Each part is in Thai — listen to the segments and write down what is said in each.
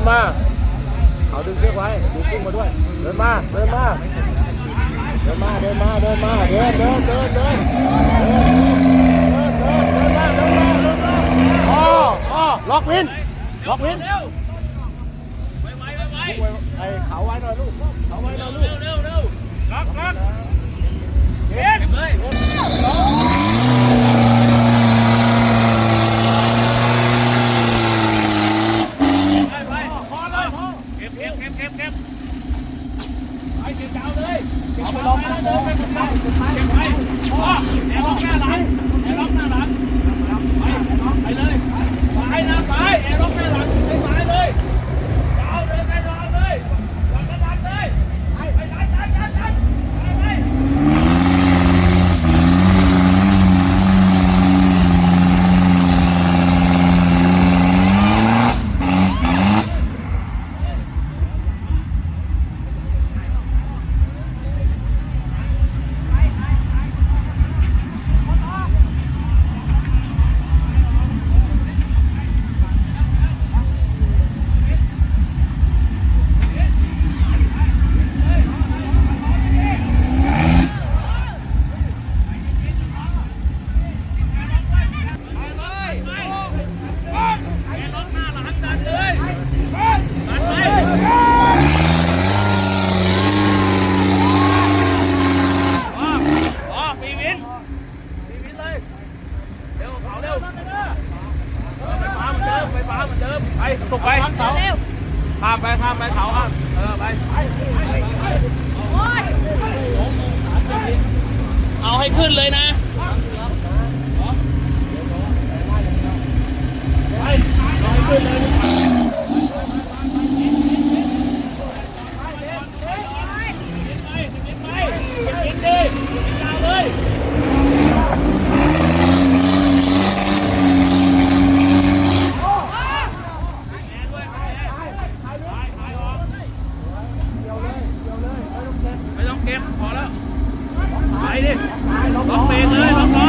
ินมา เขาดึงเชือกไว้ดึงกุ้งมาด้วย เดินมา เดินมา เดินมา เดินมา เดินมา เดินเดินเดินเดินล็อกวิน ล็อกวินไอ้เขาไว้หน่อยลูก เขาไว้หน่อยลูก เร็วเร็วล็อกล็อกเด็ดเลย ก็บเก็บไปเก็บเจ้าเลยเก็ไปลงมาเลยเก็บไปเก็บไป ตกไปเขาข้ามไปข้ามไปเขาข้ามเออไปเอาให้ขึ้นเลยนะ เกมพอแล้ว ไปดิล็อกเบรกเลยล็อกล้อ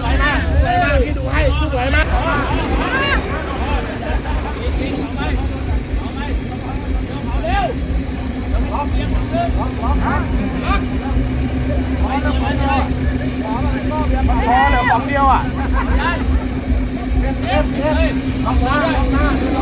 ไหลมาไหลมาพี่ดูให้ลูกไหลมา เอฟเอฟออกมาออกมา